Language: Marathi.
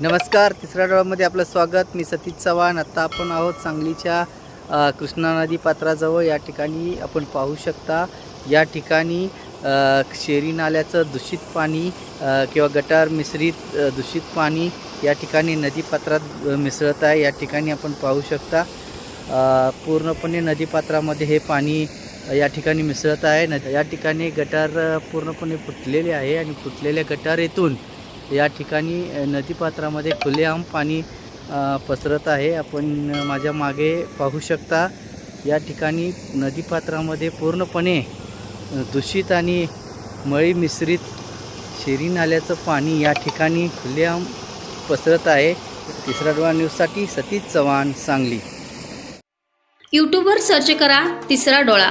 नमस्कार तिसऱ्या डोळ्यामध्ये आपलं स्वागत. मी सतीश चव्हाण. आत्ता आपण आहोत सांगलीच्या कृष्णा नदी पात्राजवळ. या ठिकाणी आपण पाहू शकता या ठिकाणी शेरी नाल्याचं दूषित पाणी किंवा गटार मिश्रित दूषित पाणी या ठिकाणी नदीपात्रात मिसळत आहे. या ठिकाणी आपण पाहू शकता पूर्णपणे नदीपात्रामध्ये हे पाणी या ठिकाणी मिसळत आहे. न या ठिकाणी गटार पूर्णपणे फुटलेले आहे आणि फुटलेल्या गटारीतून या ठिकाणी नदीपात्रामध्ये खुलेआम पाणी पसरत आहे. आपण माझ्या मागे पाहू शकता या ठिकाणी नदीपात्रामध्ये पूर्णपणे दूषित आणि मळी मिश्रित शेरी नाल्याचं पाणी या ठिकाणी खुलेआम पसरत आहे. तिसरा डोळा न्यूजसाठी सतीश चव्हाण सांगली. यूट्यूबवर सर्च करा तिसरा डोळा.